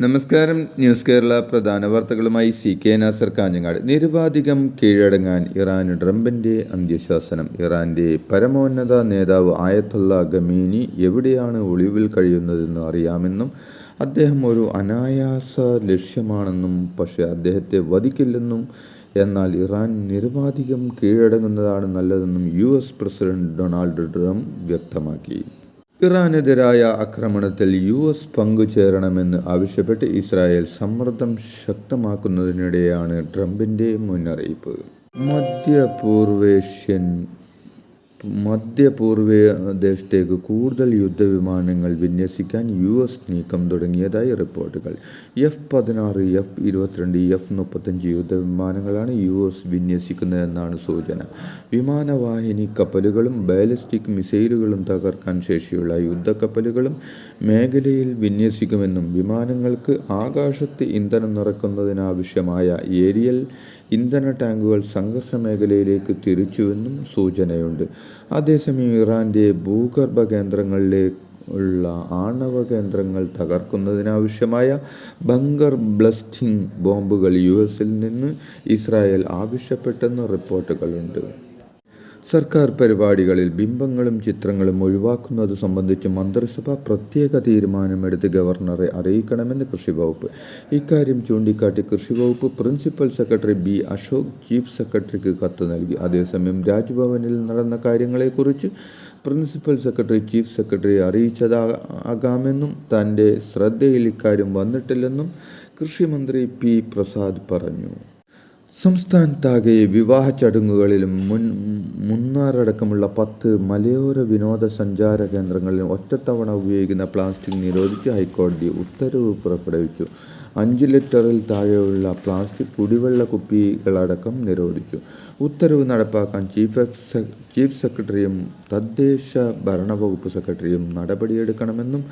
നമസ്കാരം. ന്യൂസ് കേരള പ്രധാന വാർത്തകളുമായി സി കെ നാസർ കാഞ്ഞങ്ങാട്. നിരുപാധികം കീഴടങ്ങാൻ ഇറാന് ട്രംപിന്റെ അന്ത്യശാസനം. ഇറാന്റെ പരമോന്നത നേതാവ് ആയത്തുള്ള ഗമീനി എവിടെയാണ് ഒളിവിൽ കഴിയുന്നതെന്ന് അറിയാമെന്നും അദ്ദേഹം ഒരു അനായാസ ലക്ഷ്യമാണെന്നും പക്ഷേ അദ്ദേഹത്തെ വധിക്കില്ലെന്നും എന്നാൽ ഇറാൻ നിരുപാധികം കീഴടങ്ങുന്നതാണ് നല്ലതെന്നും U S president Donald Trump വ്യക്തമാക്കി. ഇറാനെതിരായ ആക്രമണത്തിൽ യു എസ് പങ്കുചേരണമെന്ന് ആവശ്യപ്പെട്ട് ഇസ്രായേൽ സമ്മർദ്ദം ശക്തമാക്കുന്നതിനിടെയാണ് ട്രംപിന്റെ മുന്നറിയിപ്പ്. മധ്യപൂർവേഷ്യൻ മധ്യപൂർവ ദേശത്തേക്ക് കൂടുതൽ യുദ്ധവിമാനങ്ങൾ വിന്യസിക്കാൻ യു എസ് നീക്കം തുടങ്ങിയതായി റിപ്പോർട്ടുകൾ. എഫ് പതിനാറ് എഫ് ഇരുപത്തിരണ്ട് എഫ് മുപ്പത്തഞ്ച് യുദ്ധവിമാനങ്ങളാണ് യു എസ് വിന്യസിക്കുന്നതെന്നാണ് സൂചന. വിമാനവാഹിനി കപ്പലുകളും ബാലിസ്റ്റിക് മിസൈലുകളും തകർക്കാൻ ശേഷിയുള്ള യുദ്ധക്കപ്പലുകളും മേഖലയിൽ വിന്യസിക്കുമെന്നും വിമാനങ്ങൾക്ക് ആകാശത്ത് ഇന്ധനം നിറക്കുന്നതിനാവശ്യമായ ഏരിയൽ ഇന്ധന ടാങ്കുകൾ സംഘർഷ മേഖലയിലേക്ക് തിരിച്ചുവെന്നും സൂചനയുണ്ട്. അതേസമയം ഇറാന്റെ ഭൂഗർഭ കേന്ദ്രങ്ങളിലെ ഉള്ള ആണവ കേന്ദ്രങ്ങൾ തകർക്കുന്നതിനാവശ്യമായ ബങ്കർ ബ്ലസ്റ്റിംഗ് ബോംബുകൾ യു എസിൽ നിന്ന് ഇസ്രായേൽ ആവശ്യപ്പെട്ടെന്ന് റിപ്പോർട്ടുകളുണ്ട്. സർക്കാർ പരിപാടികളിൽ ബിംബങ്ങളും ചിത്രങ്ങളും ഒഴിവാക്കുന്നത് സംബന്ധിച്ച് മന്ത്രിസഭ പ്രത്യേക തീരുമാനമെടുത്ത് ഗവർണറെ അറിയിക്കണമെന്ന് കൃഷിവകുപ്പ്. ഇക്കാര്യം ചൂണ്ടിക്കാട്ടി കൃഷിവകുപ്പ് principal secretary B Ashok chief സെക്രട്ടറിക്ക് കത്ത് നൽകി. അതേസമയം രാജ്ഭവനിൽ നടന്ന കാര്യങ്ങളെക്കുറിച്ച് പ്രിൻസിപ്പൽ സെക്രട്ടറി ചീഫ് സെക്രട്ടറി അറിയിച്ചതാകാമെന്നും തന്റെ ശ്രദ്ധയിൽ ഇക്കാര്യം വന്നിട്ടില്ലെന്നും കൃഷിമന്ത്രി പി പ്രസാദ് പറഞ്ഞു. സംസ്ഥാനത്താകെ വിവാഹ ചടങ്ങുകളിലും മുൻ മുന്നാറടക്കമുള്ള പത്ത് മലയോര വിനോദസഞ്ചാര കേന്ദ്രങ്ങളിലും ഒറ്റത്തവണ ഉപയോഗിക്കുന്ന പ്ലാസ്റ്റിക് നിരോധിച്ച് ഹൈക്കോടതി ഉത്തരവ് പുറപ്പെടുവിച്ചു. അഞ്ച് ലിറ്ററിൽ താഴെയുള്ള പ്ലാസ്റ്റിക് കുടിവെള്ള കുപ്പികളടക്കം നിരോധിച്ചു. ഉത്തരവ് നടപ്പാക്കാൻ ചീഫ് ചീഫ് സെക്രട്ടറിയും തദ്ദേശ ഭരണവകുപ്പ് സെക്രട്ടറിയും നടപടിയെടുക്കണമെന്നും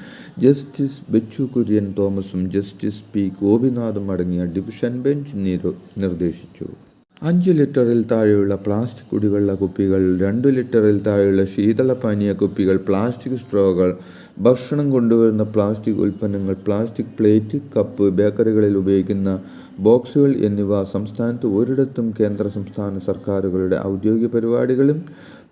ജസ്റ്റിസ് ബെച്ചു കുര്യൻ തോമസും ജസ്റ്റിസ് പി ഗോപിനാഥും അടങ്ങിയ ഡിവിഷൻ ബെഞ്ച് നിർദ്ദേശിച്ചു. അഞ്ച് ലിറ്ററിൽ താഴെയുള്ള പ്ലാസ്റ്റിക് കുടിവെള്ള കുപ്പികൾ രണ്ട് ലിറ്ററിൽ താഴെയുള്ള ശീതളപാനീയ കുപ്പികൾ പ്ലാസ്റ്റിക് സ്ട്രോകൾ ഭക്ഷണം കൊണ്ടുവരുന്ന പ്ലാസ്റ്റിക് ഉൽപ്പന്നങ്ങൾ പ്ലാസ്റ്റിക് പ്ലേറ്റ് കപ്പ് ബേക്കറികളിൽ ഉപയോഗിക്കുന്ന ബോക്സുകൾ എന്നിവ സംസ്ഥാനത്ത് ഒരിടത്തും കേന്ദ്ര സംസ്ഥാന സർക്കാരുകളുടെ ഔദ്യോഗിക പരിപാടികളും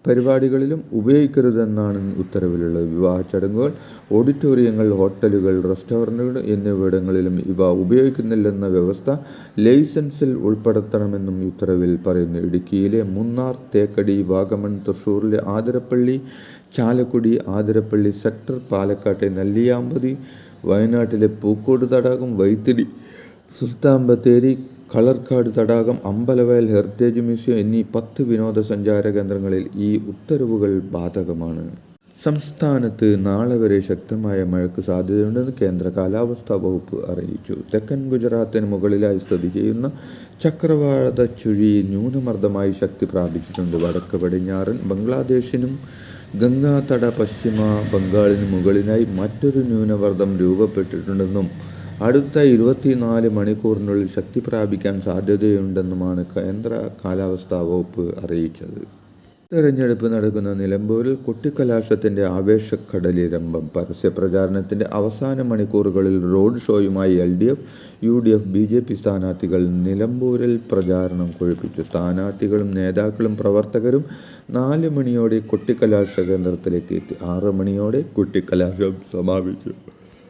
പരിപാടികളിലും ഉപയോഗിക്കരുതെന്നാണ് ഉത്തരവിലുള്ളത് വിവാഹ ചടങ്ങുകൾ ഓഡിറ്റോറിയങ്ങൾ ഹോട്ടലുകൾ റെസ്റ്റോറന്റുകൾ എന്നിവിടങ്ങളിലും ഇവ ഉപയോഗിക്കുന്നില്ലെന്ന വ്യവസ്ഥ ലൈസൻസിൽ ഉൾപ്പെടുത്തണമെന്നും ഉത്തരവിൽ പറയുന്നു. ഇടുക്കിയിലെ മുന്നാർ തേക്കടി വാഗമൺ തൃശ്ശൂരിലെ ആതിരപ്പള്ളി ചാലക്കുടി ആതിരപ്പള്ളി സെക്ടർ പാലക്കാട്ടെ നെല്ലിയാമ്പതി വയനാട്ടിലെ പൂക്കോട് തടാകം വൈത്തിരി സുൽത്താൻ ബത്തേരി കളർക്കാട് തടാകം അമ്പലവയൽ ഹെറിറ്റേജ് മ്യൂസിയം എന്നീ പത്ത് വിനോദസഞ്ചാര കേന്ദ്രങ്ങളിൽ ഈ ഉത്തരവുകൾ ബാധകമാണ്. സംസ്ഥാനത്ത് നാളെ വരെ ശക്തമായ മഴയ്ക്ക് സാധ്യതയുണ്ടെന്ന് കേന്ദ്ര കാലാവസ്ഥാ വകുപ്പ് അറിയിച്ചു. തെക്കൻ ഗുജറാത്തിന് മുകളിലായി സ്ഥിതി ചെയ്യുന്ന ചക്രവാത ചുഴി ന്യൂനമർദ്ദമായി ശക്തി പ്രാപിച്ചിട്ടുണ്ട്. വടക്ക് പടിഞ്ഞാറൻ ബംഗ്ലാദേശിനും ഗംഗാതട പശ്ചിമ ബംഗാളിന് മുകളിലായി മറ്റൊരു ന്യൂനമർദ്ദം രൂപപ്പെട്ടിട്ടുണ്ടെന്നും അടുത്ത ഇരുപത്തിനാല് മണിക്കൂറിനുള്ളിൽ ശക്തി പ്രാപിക്കാൻ സാധ്യതയുണ്ടെന്നുമാണ് കേന്ദ്ര കാലാവസ്ഥാ വകുപ്പ് അറിയിച്ചത്. തെരഞ്ഞെടുപ്പ് നടക്കുന്ന നിലമ്പൂരിൽ കുട്ടിക്കലാശത്തിന്റെ ആവേശക്കടലിരമ്പം പരസ്യപ്രചാരണത്തിന്റെ അവസാന മണിക്കൂറുകളിൽ road ഷോയുമായി L D F U D F B J P സ്ഥാനാർത്ഥികൾ നിലമ്പൂരിൽ പ്രചാരണം കൊഴുപ്പിച്ചു. സ്ഥാനാർത്ഥികളും നേതാക്കളും പ്രവർത്തകരും നാല് മണിയോടെ കുട്ടിക്കലാശ കേന്ദ്രത്തിലേക്ക് എത്തി. ആറ് മണിയോടെ കുട്ടിക്കലാശം സമാപിച്ചു.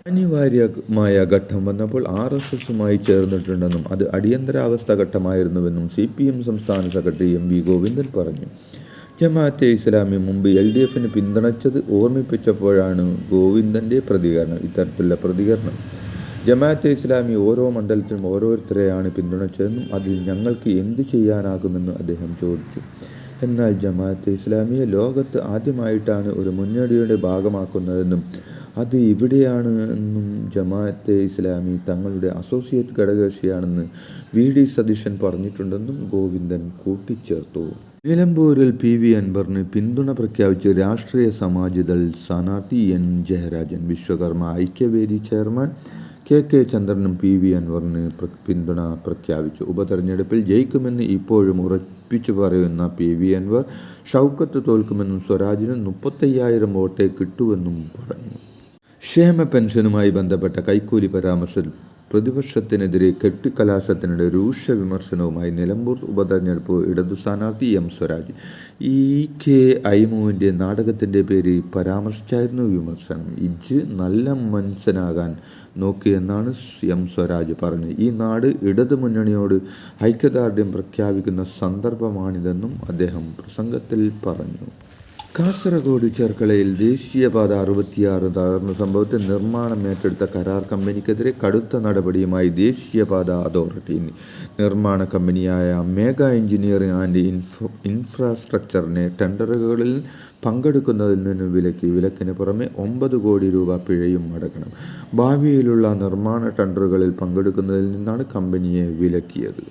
അനിവാര്യമായ ഘട്ടം വന്നപ്പോൾ ആർ എസ് എസുമായി ചേർന്നിട്ടുണ്ടെന്നും അത് അടിയന്തരാവസ്ഥ ഘട്ടമായിരുന്നുവെന്നും സി പി എം സംസ്ഥാന സെക്രട്ടറി എം വി ഗോവിന്ദൻ പറഞ്ഞു. ജമാഅത്തെ ഇസ്ലാമി മുമ്പ് എൽ ഡി എഫിന് പിന്തുണച്ചത് ഓർമ്മിപ്പിച്ചപ്പോഴാണ് ഗോവിന്ദന്റെ പ്രതികരണം ഇത്തരത്തിലുള്ള പ്രതികരണം. ജമാഅത്തെ ഇസ്ലാമി ഓരോ മണ്ഡലത്തിലും ഓരോരുത്തരെയാണ് പിന്തുണച്ചതെന്നും അതിൽ ഞങ്ങൾക്ക് എന്ത് ചെയ്യാനാകുമെന്നും അദ്ദേഹം ചോദിച്ചു. എന്നാൽ ജമാഅത്തെ ഇസ്ലാമിയെ ലോകത്ത് ആദ്യമായിട്ടാണ് ഒരു മുന്നണിയുടെ ഭാഗമാക്കുന്നതെന്നും അത് ഇവിടെയാണ് എന്നും ജമാഅത്തെ ഇസ്ലാമി തങ്ങളുടെ അസോസിയേറ്റ് ഘടകകക്ഷിയാണെന്ന് വി ഡി സതീശൻ പറഞ്ഞിട്ടുണ്ടെന്നും ഗോവിന്ദൻ കൂട്ടിച്ചേർത്തു. നിലമ്പൂരിൽ പി വി അൻവറിന് പിന്തുണ പ്രഖ്യാപിച്ച് രാഷ്ട്രീയ സമാജിദൾ സ്ഥാനാർത്ഥി N Jayarajan Vishwakarma Aikyavedi chairman K K ചന്ദ്രനും പി വി അൻവറിന് പിന്തുണ പ്രഖ്യാപിച്ചു. ഉപതെരഞ്ഞെടുപ്പിൽ ജയിക്കുമെന്ന് ഇപ്പോഴും ഉറപ്പിച്ചു പറയുന്ന പി വി അൻവർ ഷൗക്കത്ത് തോൽക്കുമെന്നും സ്വരാജിന് മുപ്പത്തയ്യായിരം വോട്ടേ കിട്ടുമെന്നും പറഞ്ഞു. ക്ഷേമ പെൻഷനുമായി ബന്ധപ്പെട്ട കൈക്കൂലി പരാമർശ പ്രതിപക്ഷത്തിനെതിരെ കെട്ടിക്കലാശത്തിനിടെ രൂക്ഷ വിമർശനവുമായി നിലമ്പൂർ ഉപതെരഞ്ഞെടുപ്പ് ഇടതു സ്ഥാനാർത്ഥി എം സ്വരാജ്. ഇ കെ ഐമുവിന്റെ നാടകത്തിന്റെ പേര് പരാമർശിച്ചായിരുന്നു വിമർശനം. ഇജ് നല്ല മനുഷ്യനാകാൻ നോക്കിയെന്നാണ് എം സ്വരാജ് പറഞ്ഞത്. ഈ നാട് ഇടതു മുന്നണിയോട് ഐക്യദാർഢ്യം പ്രഖ്യാപിക്കുന്ന സന്ദർഭമാണിതെന്നും അദ്ദേഹം പ്രസംഗത്തിൽ പറഞ്ഞു. കാസർഗോഡ് ചേർക്കളയിൽ ദേശീയപാത അറുപത്തിയാറ് തകർന്ന സംഭവത്തിൽ നിർമ്മാണം ഏറ്റെടുത്ത കരാർ കമ്പനിക്കെതിരെ കടുത്ത നടപടിയുമായി ദേശീയപാത അതോറിറ്റി. നിർമ്മാണ കമ്പനിയായ മേഗ എഞ്ചിനീയറിംഗ് ആൻഡ് ഇൻഫോ ഇൻഫ്രാസ്ട്രക്ചറിനെ ടെൻഡറുകളിൽ പങ്കെടുക്കുന്നതിൽ നിന്ന് വിലക്കി വിലക്കിന് പുറമെ ഒമ്പത് കോടി രൂപ പിഴയും അടക്കണം. ഭാവിയിലുള്ള നിർമ്മാണ ടെൻഡറുകളിൽ പങ്കെടുക്കുന്നതിൽ നിന്നാണ് കമ്പനിയെ വിലക്കിയത്.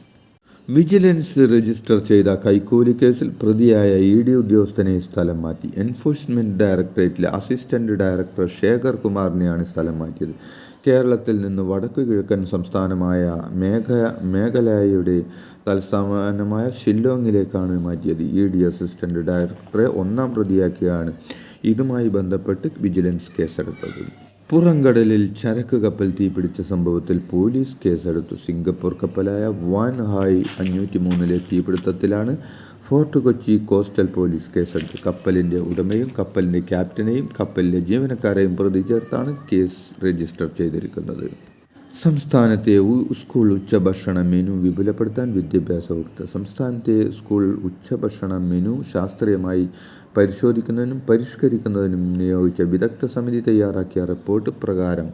വിജിലൻസ് രജിസ്റ്റർ ചെയ്ത കൈക്കൂലി കേസിൽ പ്രതിയായ ഇ ഡി ഉദ്യോഗസ്ഥനെ സ്ഥലം മാറ്റി. എൻഫോഴ്സ്മെന്റ് ഡയറക്ടറേറ്റിലെ അസിസ്റ്റന്റ് ഡയറക്ടർ ശേഖർ കുമാറിനെയാണ് സ്ഥലം മാറ്റിയത്. കേരളത്തിൽ നിന്ന് വടക്കു കിഴക്കൻ സംസ്ഥാനമായ മേഘ മേഘാലയയുടെ തലസ്ഥാനമായ ഷില്ലോങ്ങിലേക്കാണ് മാറ്റിയത്. ഇ ഡി അസിസ്റ്റന്റ് ഡയറക്ടറെ ഒന്നാം പ്രതിയാക്കിയാണ് ഇതുമായി ബന്ധപ്പെട്ട് വിജിലൻസ് കേസെടുത്തത്. പുറംകടലിൽ ചരക്ക് കപ്പൽ തീപിടിച്ച സംഭവത്തിൽ പോലീസ് കേസെടുത്തു. സിംഗപ്പൂർ കപ്പലായ വാൻ ഹായ് അഞ്ഞൂറ്റി മൂന്നിലെ തീപിടുത്തത്തിലാണ് ഫോർട്ട് കൊച്ചി കോസ്റ്റൽ പോലീസ് കേസെടുത്തു. കപ്പലിന്റെ ഉടമയും കപ്പലിന്റെ ക്യാപ്റ്റനെയും കപ്പലിലെ ജീവനക്കാരെയും പ്രതി ചേർത്താണ് കേസ് രജിസ്റ്റർ ചെയ്തിരിക്കുന്നത്. സംസ്ഥാനത്തെ സ്കൂൾ ഉച്ചഭക്ഷണ മെനു വിപുലപ്പെടുത്താൻ വിദ്യാഭ്യാസ വകുപ്പ് സംസ്ഥാനത്തെ സ്കൂൾ ഉച്ചഭക്ഷണ മെനു ശാസ്ത്രീയമായി പരിശോധിക്കുന്നതിനും പരിഷ്കരിക്കുന്നതിനും നിയോഗിച്ച വിദഗ്ധ സമിതി തയ്യാറാക്കിയ റിപ്പോർട്ട് പ്രകാരം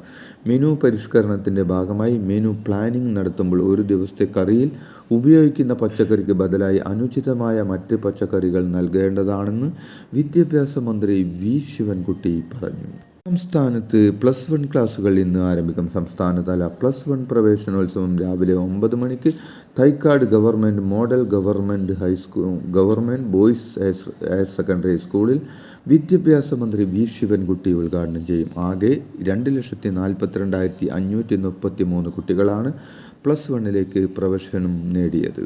മെനു പരിഷ്കരണത്തിന്റെ ഭാഗമായി മെനു പ്ലാനിംഗ് നടത്തുമ്പോൾ ഒരു ദിവസത്തെ കറിയിൽ ഉപയോഗിക്കുന്ന പച്ചക്കറിക്ക് ബദലായി അനുചിതമായ മറ്റ് പച്ചക്കറികൾ നൽകേണ്ടതാണെന്ന് വിദ്യാഭ്യാസ മന്ത്രി വി. ശിവൻകുട്ടി പറഞ്ഞു. സംസ്ഥാനത്ത് പ്ലസ് വൺ ക്ലാസുകൾ ഇന്ന് ആരംഭിക്കും. സംസ്ഥാനതല പ്ലസ് വൺ പ്രവേശനോത്സവം രാവിലെ ഒമ്പത് മണിക്ക് Thycaud government model government high school government boys higher secondary സ്കൂളിൽ വിദ്യാഭ്യാസ മന്ത്രി വി ശിവൻകുട്ടി ഉദ്ഘാടനം ചെയ്യും. ആകെ രണ്ട് ലക്ഷത്തി നാൽപ്പത്തിരണ്ടായിരത്തി അഞ്ഞൂറ്റി മുപ്പത്തി മൂന്ന് കുട്ടികളാണ് പ്ലസ് വണ്ണിലേക്ക് പ്രവേശനം നേടിയത്.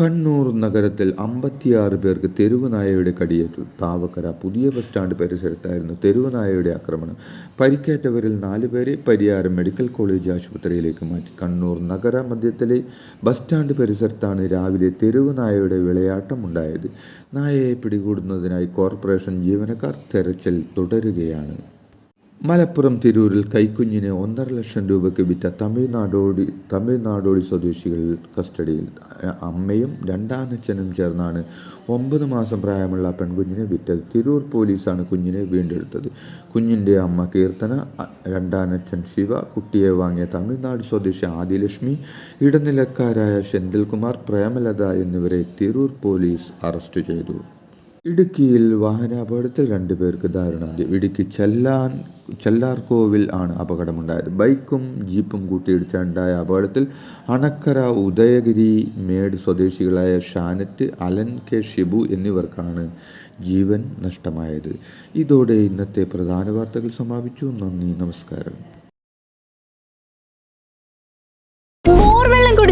കണ്ണൂർ നഗരത്തിൽ അമ്പത്തിയാറ് പേർക്ക് തെരുവുനായയുടെ കടിയേറ്റു. താവക്കര പുതിയ ബസ് സ്റ്റാൻഡ് പരിസരത്തായിരുന്നു തെരുവുനായയുടെ ആക്രമണം. പരിക്കേറ്റവരിൽ നാല് പേരെ പരിയാരം മെഡിക്കൽ കോളേജ് ആശുപത്രിയിലേക്ക് മാറ്റി. കണ്ണൂർ നഗര മധ്യത്തിലെ ബസ് സ്റ്റാൻഡ് പരിസരത്താണ് രാവിലെ തെരുവുനായയുടെ വിളയാട്ടം ഉണ്ടായത് നായയെ പിടികൂടുന്നതിനായി കോർപ്പറേഷൻ ജീവനക്കാർ തെരച്ചിൽ തുടരുകയാണ്. മലപ്പുറം തിരൂരിൽ കൈക്കുഞ്ഞിനെ ഒന്നര ലക്ഷം രൂപയ്ക്ക് വിറ്റ തമിഴ്നാടോടി തമിഴ്നാടോടി സ്വദേശികൾ കസ്റ്റഡിയിൽ. അമ്മയും രണ്ടാനച്ഛനും ചേർന്നാണ് ഒമ്പത് മാസം പ്രായമുള്ള പെൺകുഞ്ഞിനെ വിറ്റത്. തിരൂർ പോലീസാണ് കുഞ്ഞിനെ വീണ്ടെടുത്തത്. കുഞ്ഞിന്റെ അമ്മ കീർത്തന രണ്ടാനച്ഛൻ ശിവ കുട്ടിയെ വാങ്ങിയ തമിഴ്നാട് സ്വദേശി ആദിലക്ഷ്മി ഇടനിലക്കാരായ സെന്തിൽകുമാർ പ്രേമലത എന്നിവരെ തിരൂർ പോലീസ് അറസ്റ്റ് ചെയ്തു. ഇടുക്കിയിൽ വാഹനാപകടത്തിൽ രണ്ടുപേർക്ക് ദാരുണാന്ത്യം. ഇടുക്കി ചെല്ലാൻ ചെല്ലാർകോവിൽ ആണ് അപകടമുണ്ടായത്. ബൈക്കും ജീപ്പും കൂട്ടിയിടിച്ചുണ്ടായ അപകടത്തിൽ അണക്കര ഉദയഗിരി മേട് സ്വദേശികളായ ഷാനറ്റ് അലൻ കെ ഷിബു എന്നിവർക്കാണ് ജീവൻ നഷ്ടമായത്. ഇതോടെ ഇന്നത്തെ പ്രധാന വാർത്തകൾ സമാപിച്ചു. നന്ദി നമസ്കാരം.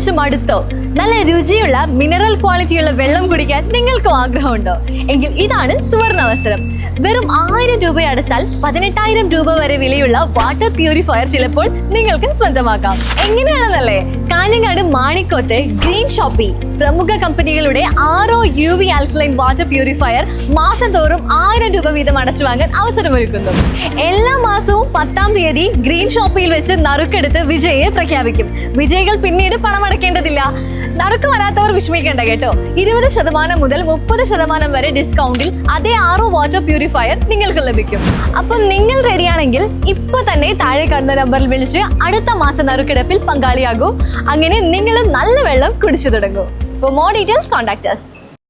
കുടിച്ച് മടുത്തോ? നല്ല രുചിയുള്ള മിനറൽ ക്വാളിറ്റിയുള്ള വെള്ളം കുടിക്കാൻ നിങ്ങൾക്കും ആഗ്രഹമുണ്ടോ? എങ്കിൽ ഇതാണ് സുവർണ അവസരം വെറും ആയിരം രൂപ അടച്ചാൽ പതിനെട്ടായിരം രൂപ വരെ വിലയുള്ള വാട്ടർ പ്യൂരിഫയർ ചിലപ്പോൾ നിങ്ങൾക്ക് സ്വന്തമാക്കാം. എങ്ങനെയാണെന്നല്ലേ? Kanhangad Manikoth green shoppy. പ്രമുഖ കമ്പനികളുടെ RO U V alkaline water purifier മാസം തോറും ആയിരം രൂപ വീതം അടച്ചു വാങ്ങാൻ അവസരമൊരുക്കുന്നു. എല്ലാ മാസവും പത്താം തീയതി ഗ്രീൻ ഷോപ്പിയിൽ വെച്ച് നറുക്കെടുത്ത് വിജയെ പ്രഖ്യാപിക്കും. വിജയികൾ പിന്നീട് പണമടക്കേണ്ടതില്ല. നറുക്ക് വരാത്തവർ വിഷമിക്കേണ്ട കേട്ടോ. ഇരുപത് ശതമാനം മുതൽ മുപ്പത് ശതമാനം വരെ ഡിസ്കൗണ്ടിൽ അതേ ആറോ വാട്ടർ പ്യൂരിഫയർ നിങ്ങൾക്ക് ലഭിക്കും. അപ്പൊ നിങ്ങൾ റെഡിയാണെങ്കിൽ ഇപ്പൊ തന്നെ താഴെ കാണുന്ന നമ്പറിൽ വിളിച്ച് അടുത്ത മാസം നറുക്കെടുപ്പിൽ പങ്കാളിയാകൂ. അങ്ങനെ നിങ്ങൾ നല്ല വെള്ളം കുടിച്ചു തുടങ്ങൂ For more details, contact us.